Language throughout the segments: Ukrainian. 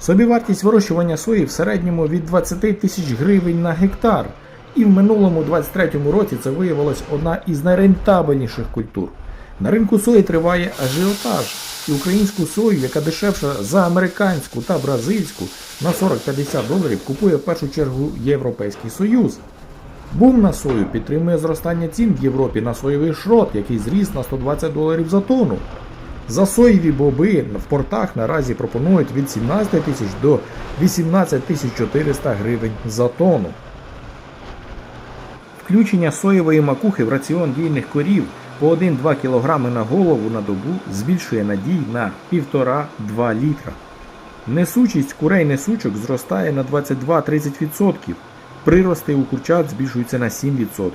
Собівартість вирощування сої в середньому від 20 тисяч гривень на гектар. І в минулому 23-му році це виявилось одна із найрентабельніших культур. На ринку сої триває ажіотаж, і українську сою, яка дешевша за американську та бразильську, на 40-50 доларів купує в першу чергу Європейський Союз. Бум на сою підтримує зростання цін в Європі на соєвий шрот, який зріс на 120 доларів за тонну. За соєві боби в портах наразі пропонують від 17 тисяч до 18 тисяч 400 гривень за тонну. Включення соєвої макухи в раціон дійних корів по 1-2 кг на голову на добу збільшує надій на 1,5-2 літра. Несучість курей несучок зростає на 22-30%. Прирости у курчат збільшуються на 7%,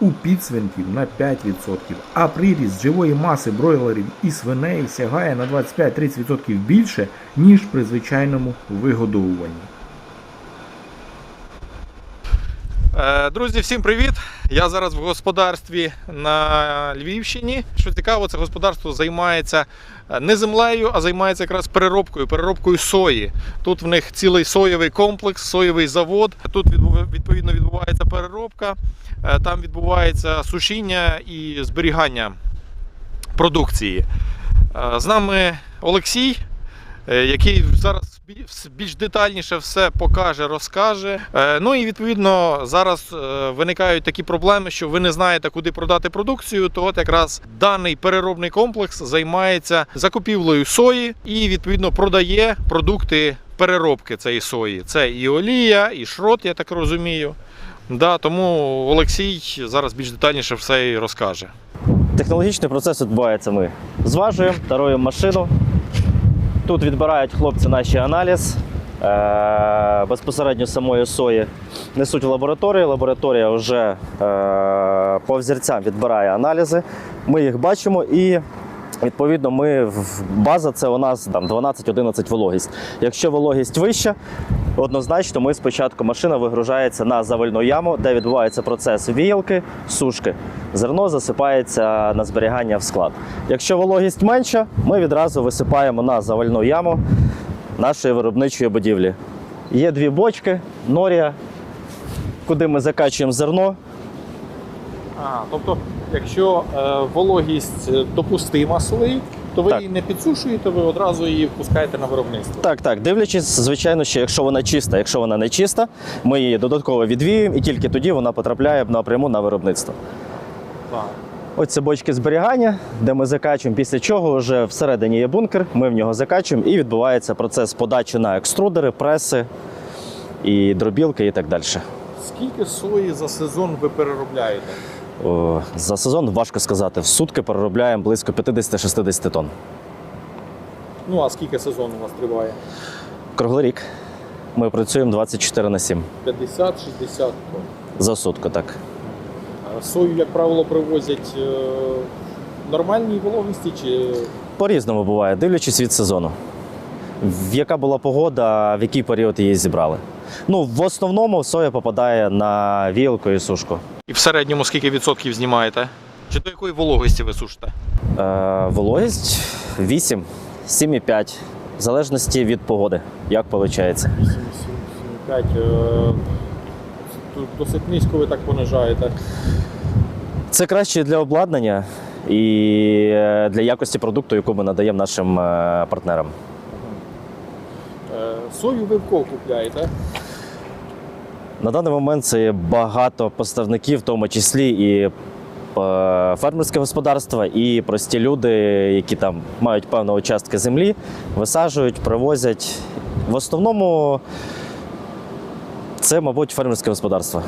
у підсвинків на 5%, а приріст живої маси бройлерів і свиней сягає на 25-30% більше, ніж при звичайному вигодовуванні. Е, Друзі, всім привіт! Я зараз в господарстві на Львівщині. Що цікаво, це господарство займається не землею, а займається якраз переробкою, переробкою сої. Тут в них цілий соєвий комплекс, соєвий завод. Тут відповідно відбувається переробка, е, там відбувається сушіння і зберігання продукції. Е, З нами Олексій, е, який зараз більш детальніше все покаже, розкаже. Е, Ну і відповідно зараз е, виникають такі проблеми, що ви не знаєте, куди продати продукцію. То от якраз даний переробний комплекс займається закупівлею сої і відповідно продає продукти переробки цієї сої. Це і олія, і шрот, я так розумію. Да, тому Олексій зараз більш детальніше все і розкаже. Технологічний процес відбувається. Ми зважуємо, таруємо машину. Тут відбирають хлопці наші аналіз е- безпосередньо самої сої. Несуть в лабораторію. Лабораторія вже е- по взірцям відбирає аналізи. Ми їх бачимо і. Відповідно, ми база це у нас там 12-11 вологість. Якщо вологість вища, однозначно ми спочатку машина вигружається на завальну яму, де відбувається процес віялки, сушки. Зерно засипається на зберігання в склад. Якщо вологість менша, ми відразу висипаємо на завальну яму нашої виробничої будівлі. Є дві бочки, норія, куди ми закачуємо зерно. А, тобто, якщо е, вологість е, допустима сої, то ви Так. її не підсушуєте, ви одразу її впускаєте на виробництво. Так, так, дивлячись, звичайно, що якщо вона чиста, якщо вона не чиста, ми її додатково відвіюємо і тільки тоді вона потрапляє напряму на виробництво. Так. Ось це бочки зберігання, де ми закачуємо, після чого вже всередині є бункер, ми в нього закачуємо і відбувається процес подачі на екструдери, преси і дробілки і так далі. Скільки сої за сезон ви переробляєте? За сезон важко сказати. В сутки переробляємо близько 50-60 тонн. Ну а скільки сезон у вас триває? Круглий рік. Ми працюємо 24 на 7 50-60 тонн. за сутку, так. Сою, як правило, привозять е, в нормальній вологості чи По-різному буває, дивлячись від сезону. В яка була погода, в який період її зібрали. Ну, в основному соя попадає на вілку і сушку. І в середньому скільки відсотків знімаєте? Чи до якої вологості ви сушите? Е, вологість 8, 7,5, в залежності від погоди, як виходить. 8-5. Тут досить низько ви так понижаєте. Це краще для обладнання і е, для якості продукту, яку ми надаємо нашим е, партнерам. Е, Сою ви в кого купляєте? На даний момент це є багато поставників, в тому числі і е, фермерське господарство, і прості люди, які там мають певні участки землі, висаджують, привозять. В основному це, мабуть, фермерське господарство.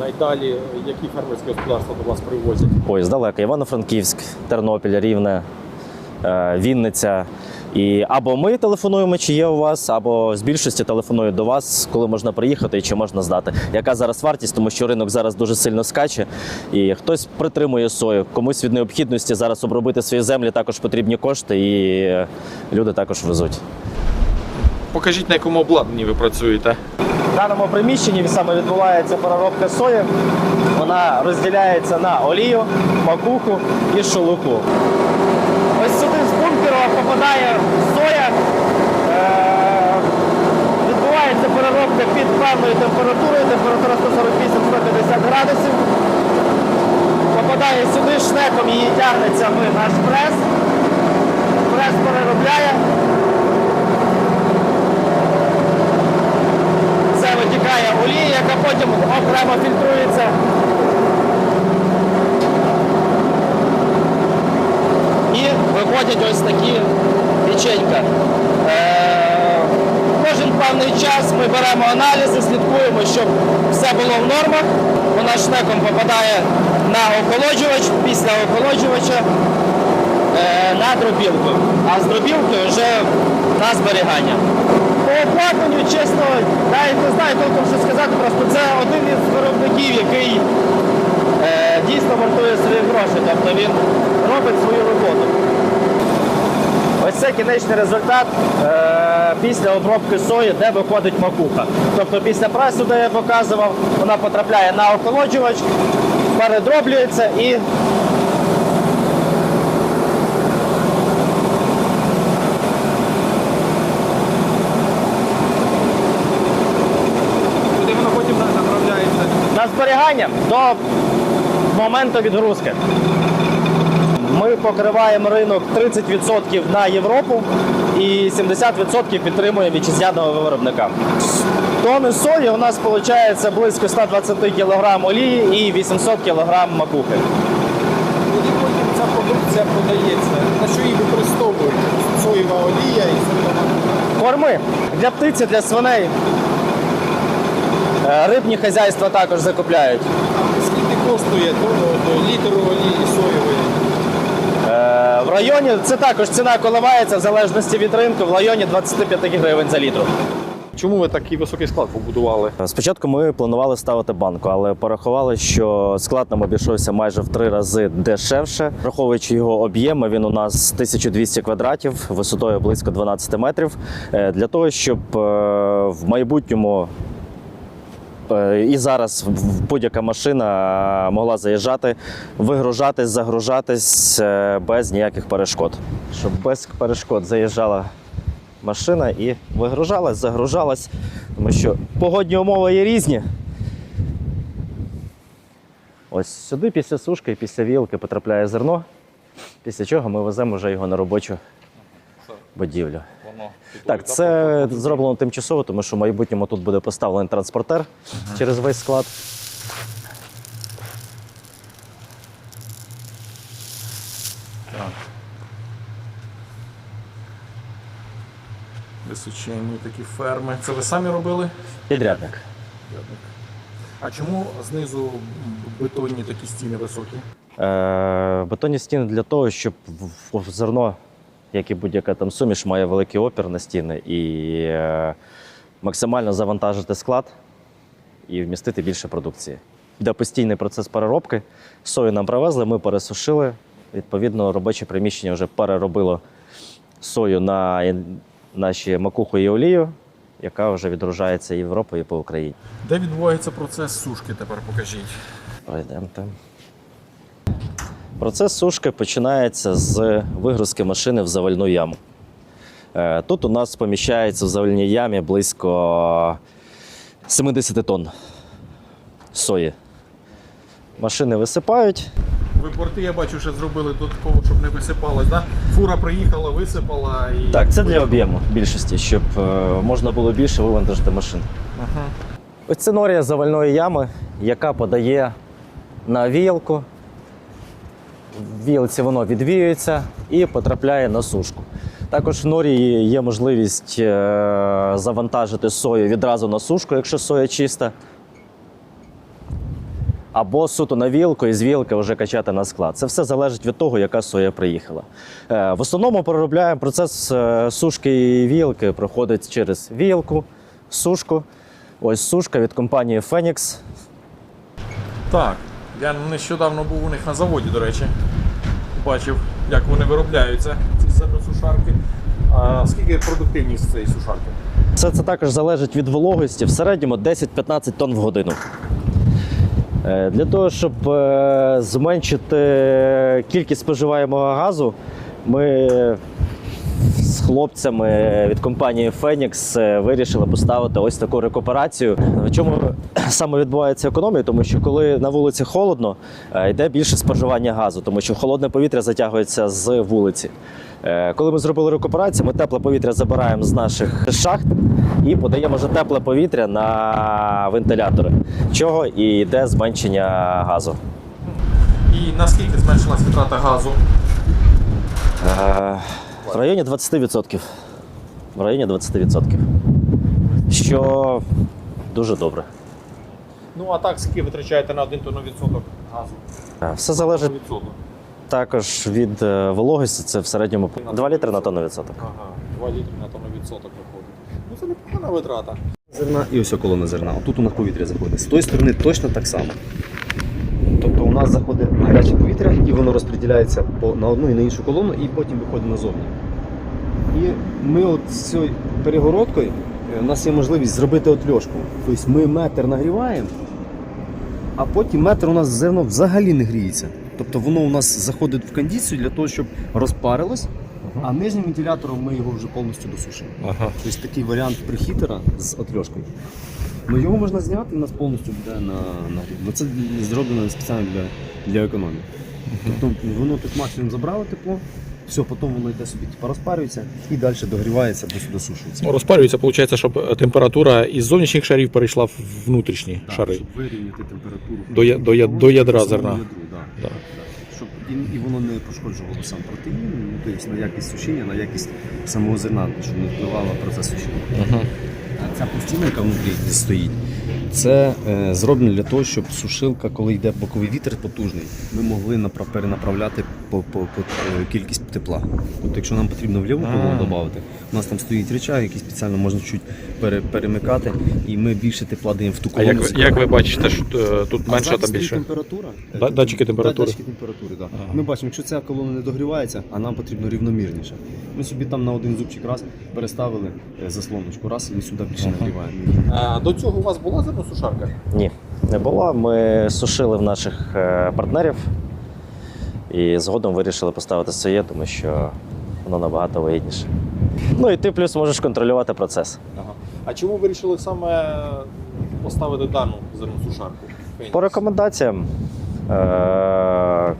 Найдалі, які фермерські господарства до вас привозять? Ой, здалека Івано-Франківськ, Тернопіль, Рівне, е, Вінниця. І або ми телефонуємо, чи є у вас, або з більшості телефонують до вас, коли можна приїхати і чи можна здати. Яка зараз вартість, тому що ринок зараз дуже сильно скаче, і хтось притримує сою, комусь від необхідності зараз обробити свої землі також потрібні кошти, і е, люди також везуть. Покажіть, на якому обладнанні ви працюєте. В даному приміщенні саме відбувається переробка сої. Вона розділяється на олію, макуху і шелуху. Попадає соя. Е, певною температурою, температура 148-150 градусів. Попадає сюди шнеком, її тягнеться в наш прес. Прес переробляє. Це витікає олія, яка потім окремо фільтрується. І виходять ось такі печенька. Е, Кожен певний час ми беремо аналізи, слідкуємо, щоб все було в нормах. Вона шнеком попадає на охолоджувач, після охолоджувача е, на дробілку, а з дробілки вже на зберігання. По оплакуванню, чесно, навіть не знаю толком що сказати, просто це один із виробників, який е, дійсно вартує свої гроші, тобто він робить свою роботу. Це кінечний результат е, після обробки сої, де виходить макуха. Тобто після пресу, де я показував, вона потрапляє на охолоджувач, передроблюється і Куди воно потім направляється? на зберігання до моменту відгрузки. Ми покриваємо ринок 30% на Європу і 70% підтримуємо вітчизняного виробника. Тони сої у нас виходить близько 120 кг олії і 800 кг макухи. Куди потім ця продукція подається? На що її використовують? Соєва олія і соєва макуха. Корми для птиці, для свиней. Е, Рибні хазяйства також закупляють. Скільки коштує літр олії соєвої? Е, районі це також ціна коливається в залежності від ринку в районі 25 гривень за літр. Чому ви такий високий склад побудували? Спочатку ми планували ставити банку, але порахували, що склад нам обійшовся майже в три рази дешевше. Враховуючи його об'єми, він у нас 1200 квадратів, висотою близько 12 метрів. Е, Для того, щоб е, в майбутньому е, і зараз будь-яка машина могла заїжджати, вигружатись, загружатись е, без ніяких перешкод. Щоб без перешкод заїжджала машина і вигружалась, загружалась, тому що погодні умови є різні. Ось сюди після сушки і після вілки потрапляє зерно, після чого ми веземо вже його на робочу будівлю. Воно Так, це зроблено тимчасово, тому що в майбутньому тут буде поставлений транспортер через весь склад. Височенні такі ферми. Це ви самі робили? Підрядник. А чому знизу бетонні такі стіни високі? Е, бетонні стіни для того, щоб зерно, як і будь-яка там суміш, має великий опір на стіни і е, максимально завантажити склад і вмістити більше продукції. Де постійний процес переробки. Сою нам привезли, ми пересушили. Відповідно, робоче приміщення вже переробило сою на наші макуху і олію, яка вже відгружається Європою і по Україні. Де відбувається процес сушки, тепер покажіть. Пройдемте. Процес сушки починається з вигрузки машини в завальну яму. Е, Тут у нас поміщається в завальній ямі близько 70 тонн сої. Машини висипають. Ви борти, я бачу, що зробили додатково, щоб не висипалось. Да? Фура приїхала, висипала і. Так, це для об'єму більшості, щоб е, можна було більше вивантажити машин. Ага. Ось це норія завальної ями, яка подає на віялку. В віялці воно відвіюється і потрапляє на сушку. Також в норії є можливість е, завантажити сою відразу на сушку, якщо соя чиста. Або суто на вілку і з вілки вже качати на склад. Це все залежить від того, яка соя приїхала. Е, В основному переробляємо процес е, сушки і вілки проходить через вілку, сушку. Ось сушка від компанії Phoenix. Так, я нещодавно був у них на заводі, до речі. Бачив, як вони виробляються, ці сушарки. А скільки продуктивність цієї сушарки? Все це також залежить від вологості, в середньому 10-15 тонн в годину. Е, Для того, щоб е, зменшити кількість споживаємого газу, ми з хлопцями від компанії Phoenix е, вирішили поставити ось таку рекуперацію. В чому саме відбувається економія? Тому що коли на вулиці холодно, е, йде більше споживання газу, тому що холодне повітря затягується з вулиці. Е, Коли ми зробили рекуперацію, ми тепле повітря забираємо з наших шахт і подаємо вже тепле повітря на вентилятори, чого і йде зменшення газу. І наскільки зменшилась витрата газу? В районі 20%. В районі 20%. Що дуже добре. Ну а так, скільки витрачаєте на 1 тонну відсоток газу? Все залежить Відсоток. також від е, вологості, це в середньому 2 літри на тонну відсоток. Ага, 2 літри на тонну відсоток виходить. Ну це непогана витрата. зерна і ось колона зерна. Тут у нас повітря заходить. З тої сторони точно так само. Тобто у нас заходить гаряче повітря і воно розподіляється на одну і на іншу колону і потім виходить назовні. І ми от з цією перегородкою е, у нас є можливість зробити отльошку. Тобто ми метр нагріваємо, а потім метр у нас зерно взагалі не гріється. Тобто воно у нас заходить в кондицію для того, щоб розпарилось, а нижнім вентилятором ми його вже повністю досушимо. Ага. Тобто такий варіант прихітера з отрьошкою. Ну його можна зняти і у нас повністю буде на, на гріб. Ну, це зроблено спеціально для, для економії. Тобто воно тут максимум забрало тепло, все, потім воно йде собі типу, розпарюється і далі догрівається, дос- досушується. Ну, Розпарюється, виходить, щоб температура із зовнішніх шарів перейшла в внутрішні Да, шари. Щоб вирівняти температуру. До я- до я- до ядра зерна. ядру, да, Да. да. Щоб і, і воно не пошкоджувало сам протеїн, ну, тобто на якість сушіння, на якість самого зерна, щоб не впливало процес сушіння. Ага. А Ця пластина, внутрі стоїть, це е, зроблено для того, щоб сушилка, коли йде боковий вітер потужний, ми могли перенаправляти по, по, по е, кількість тепла. Тобто, якщо нам потрібно в ліву колону додати, у нас там стоїть реча, які спеціально можна чуть пере, перемикати, і ми більше тепла даємо в ту А як, як ви бачите, що е, тут А менше, зараз там більше? температура. Да- датчики температури. Датчики температури, да. Ага. Ми бачимо, якщо ця колона не догрівається, а нам потрібно рівномірніше. Ми собі там на один зубчик раз переставили заслоночку, раз і сюди більше Ага. нагріваємо. А, до цього у вас була зерносушарка? Ні, не було. Ми сушили в наших е, партнерів і згодом вирішили поставити своє, тому що воно набагато вигідніше. Ну і ти плюс можеш контролювати процес. Ага. А чому вирішили саме поставити дану зерносушарку? По рекомендаціям е-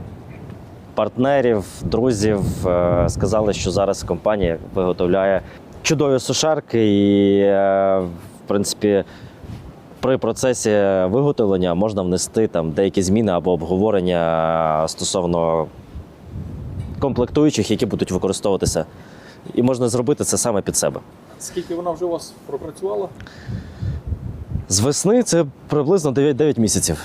партнерів, друзів е- сказали, що зараз компанія виготовляє чудові сушарки, і, е- в принципі, при процесі виготовлення можна внести там деякі зміни або обговорення стосовно комплектуючих, які будуть використовуватися. І можна зробити це саме під себе. Скільки вона вже у вас пропрацювала? З весни це приблизно 9, 9 місяців.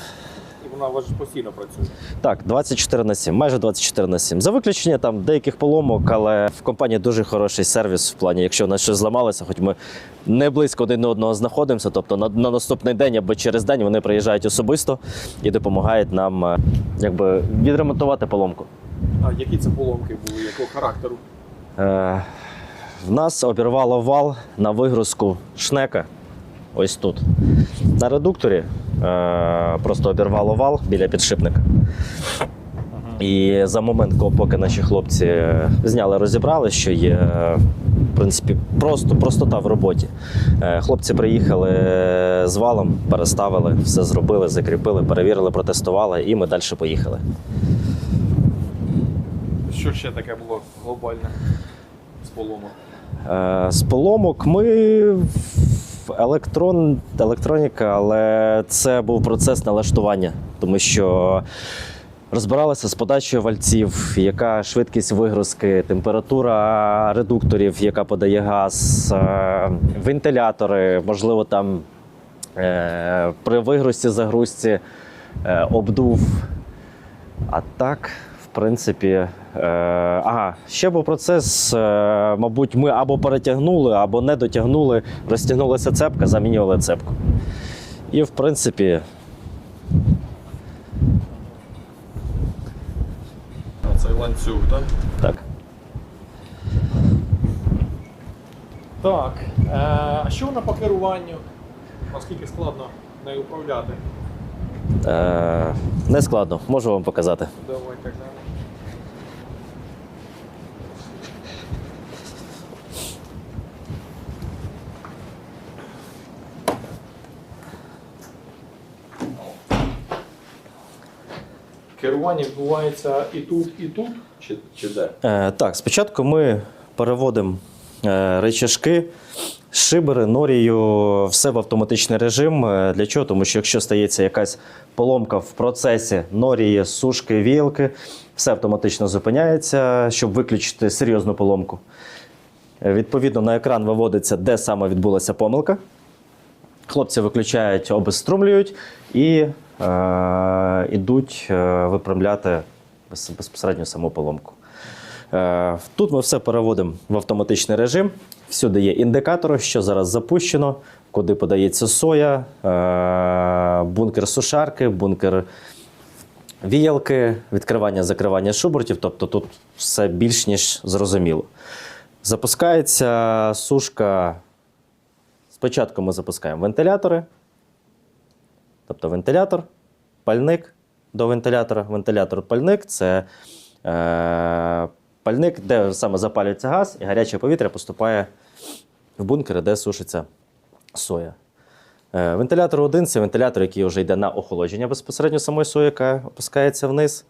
Вона у вас постійно працює. Так, 24 на 7, майже 24 на 7. За виключення там деяких поломок, але в компанії дуже хороший сервіс в плані, якщо у нас щось зламалося, хоч ми не близько один до одного знаходимося, тобто на, на наступний день або через день вони приїжджають особисто і допомагають нам е, якби відремонтувати поломку. А які це поломки були, якого характеру? Е, в нас обірвало вал на вигрузку шнека. Ось тут. На редукторі просто обірвало вал біля підшипника. І за момент, поки наші хлопці е, зняли, розібрали, що є е, в принципі просто простота в роботі. Е, Хлопці приїхали е, з валом, переставили, все зробили, закріпили, перевірили, протестували, і ми далі поїхали. Що ще таке було глобальне з поломок? Е, З поломок ми електрон, електроніка, але це був процес налаштування, тому що розбиралися з подачею вальців, яка швидкість вигрузки, температура редукторів, яка подає газ, е, вентилятори, можливо, там е, при вигрузці, загрузці е, обдув. А так, принципі, е, ага, ще був процес. Е, мабуть, ми або перетягнули, або не дотягнули, розтягнулася цепка, замінювали цепку. І в принципі, Цей ланцюг, так? так. Так. Е, а що вона по керуванню? Наскільки складно нею управляти? Е, Не складно, можу вам показати. Керування відбувається і тут, і тут, чи чи де? Е, Так, спочатку ми переводимо е, речашки шибери, норію, все в автоматичний режим. Е, Для чого? Тому що якщо стається якась поломка в процесі норії, сушки, вілки, все автоматично зупиняється, щоб виключити серйозну поломку. Е, Відповідно, на екран виводиться, де саме відбулася помилка. Хлопці виключають, обезструмлюють і е, йдуть е, виправляти безпосередньо саму поломку. Е, тут ми все переводимо в автоматичний режим. Всюди є індикатори, що зараз запущено, куди подається соя, е, бункер сушарки, бункер віялки, відкривання, закривання шубортів. Тобто тут все більш ніж зрозуміло. Запускається сушка. Спочатку ми запускаємо вентилятори, тобто вентилятор, пальник до вентилятора. Вентилятор, пальник це е, пальник, де саме запалюється газ, і гаряче повітря поступає в бункери, де сушиться соя. Е, вентилятор один це вентилятор, який вже йде на охолодження безпосередньо самої сої, яка опускається вниз.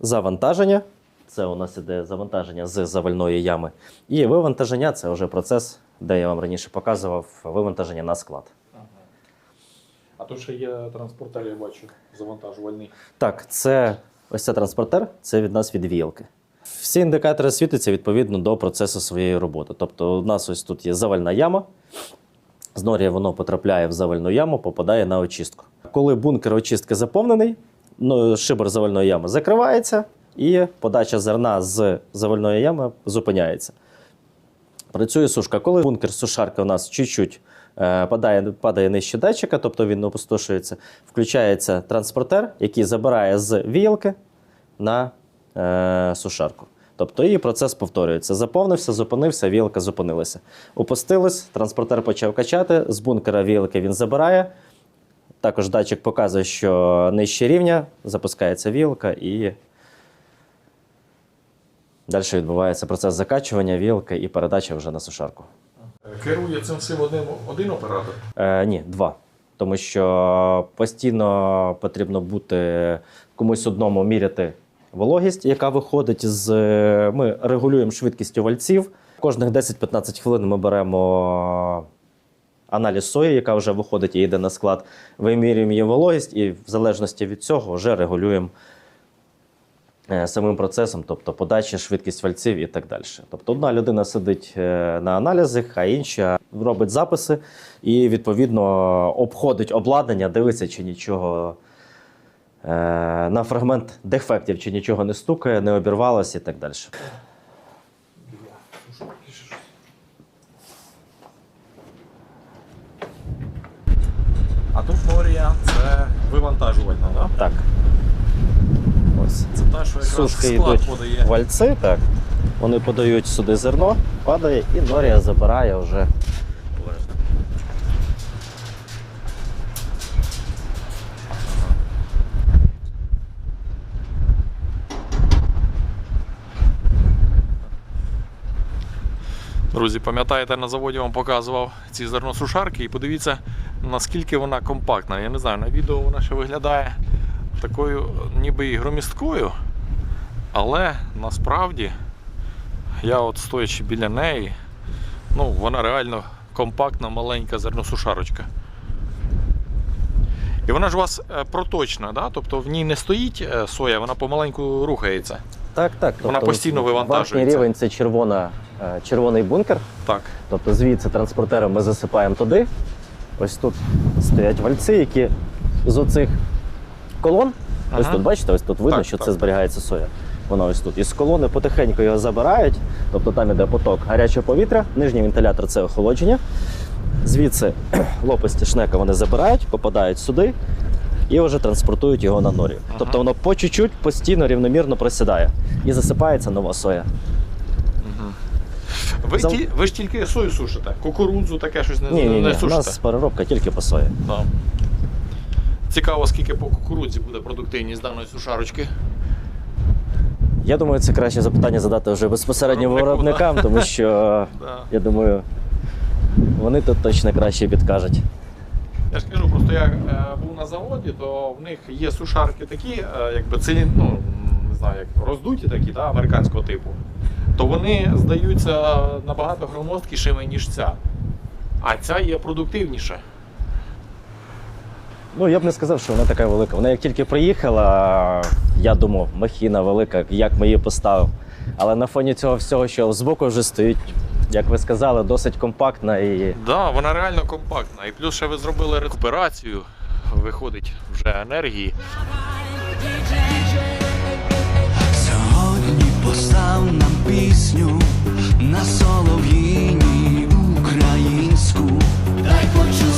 Завантаження. Це у нас іде завантаження з завальної ями. І вивантаження це вже процес, де я вам раніше показував, вивантаження на склад. А тут ще є транспортер, я бачу, завантажувальний. Так, це ось це транспортер, це від нас від віялки. Всі індикатори світяться відповідно до процесу своєї роботи. Тобто, у нас ось тут є завальна яма. З норія воно потрапляє в завальну яму, попадає на очистку. Коли бункер очистки заповнений, ну, шибер завальної ями закривається, і подача зерна з завальної ями зупиняється. Працює сушка. Коли бункер сушарки у нас чуть-чуть е, падає, падає нижче датчика, тобто він опустошується, включається транспортер, який забирає з віялки на е, сушарку. Тобто і процес повторюється. Заповнився, зупинився, віялка зупинилася. Опустилось, транспортер почав качати, з бункера віялки він забирає. Також датчик показує, що нижче рівня, запускається віялка і далі відбувається процес закачування віялки і передача вже на сушарку. Керує цим всім один, один оператор. Е, ні, два. Тому що постійно потрібно бути комусь одному міряти вологість, яка виходить з. Ми регулюємо швидкість вальців. Кожних 10-15 хвилин ми беремо аналіз сої, яка вже виходить і йде на склад. Вимірюємо її вологість, і в залежності від цього вже регулюємо е, самим процесом, тобто подача, швидкість вальців і так далі. Тобто одна людина сидить е, на аналізах, а інша робить записи і відповідно обходить обладнання, дивиться, чи нічого е, на фрагмент дефектів, чи нічого не стукає, не обірвалося і так далі. А тут Норія це вивантажувальна, так? Так, ось. Це та, що якраз Сушки склад йдуть подає. вальці, так. Вони подають сюди зерно, падає, і Норія забирає вже. Друзі, пам'ятаєте, на заводі вам показував ці зерносушарки і подивіться, наскільки вона компактна. Я не знаю, на відео вона ще виглядає такою, ніби і громісткою. Але насправді, я от стоячи біля неї, ну, вона реально компактна, маленька зерносушарочка. І вона ж у вас е, проточна, да? тобто в ній не стоїть е, соя, вона помаленьку рухається. Так, так. Вона постійно вивантажується. Верхній рівень це червона, червоний бункер. Так. Тобто звідси транспортером ми засипаємо туди. Ось тут стоять вальці, які з оцих колон. Ось тут, бачите, ось тут видно, Так, що так. це зберігається соя. Воно ось тут. І з колони потихеньку його забирають. Тобто там іде поток гарячого повітря, нижній вентилятор це охолодження. Звідси лопасті шнека вони забирають, попадають сюди і вже транспортують його на норі. Ага. Тобто воно по чуть-чуть постійно рівномірно просідає і засипається нова соя. Ви, Зам- ті, ви ж тільки сою сушите, кукурудзу таке щось не, Ні, ні, не ні. У сушите. нас переробка тільки по сої. Да. Цікаво, скільки по кукурудзі буде продуктивність даної сушарочки. Я думаю, це краще запитання задати вже безпосередньо Виробнику, виробникам, тому що Да. я думаю, вони тут точно краще підкажуть. Я ж кажу, просто я е, був на заводі. То в них є сушарки такі, е, якби цилін, ну, не знаю, як роздуті такі, да, американського типу, то вони здаються набагато громоздкішими, ніж ця. А ця є продуктивніша. Ну, я б не сказав, що вона така велика. Вона як тільки приїхала, я думав, махіна велика, як ми її поставимо. Але на фоні цього всього, що збоку вже стоїть, як ви сказали, досить компактна і Да, вона реально компактна. І плюс ще ви зробили рекуперацію, виходить вже енергії. Постав нам пісню на солов'їні українську. Дай почути